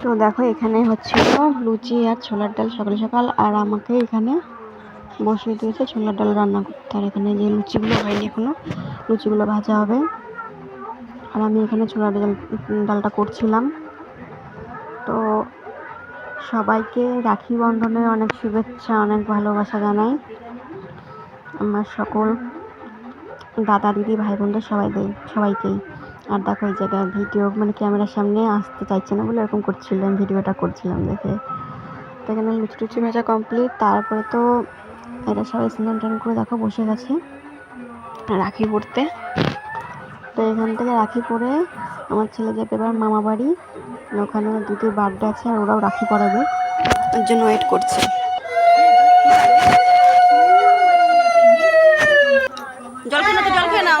তো দেখো, এখানে হচ্ছিল লুচি আর ছোলার ডাল সকাল সকাল। আর আমাকে এখানে বসিয়ে দিয়েছে ছোলার ডাল রান্না করতে। আর এখানে যে লুচিগুলো হয়নি এখনও, লুচিগুলো ভাজা হবে। আর আমি এখানে ছোলার ডাল, ডালটা করছিলাম। তো সবাইকে রাখি বন্ধনের অনেক শুভেচ্ছা, অনেক ভালোবাসা জানাই। আমার সকল দাদা, দিদি, ভাই, বোনদের সবাই দেয় সবাইকেই। আর দেখো এই জায়গায় ভিডিও মানে ক্যামেরার সামনে আসতে চাইছে না বলে এরকম করছিলাম, ভিডিওটা করছিলাম দেখে। তো এখানে লুচি টুচি ভাজা কমপ্লিট তারপরে তো এরা সবাই স্নান টান করে দেখো বসে গেছে রাখি পড়তে। তো এখান থেকে রাখি পরে আমার ছেলে যাবে এবার মামা বাড়ি। ওখানে দিদির বার্থডে আছে আর ওরাও রাখি পরাবে। ওর জন্য ওয়েট করছে। জল খেয়ে নাও, জল খেয়ে নাও।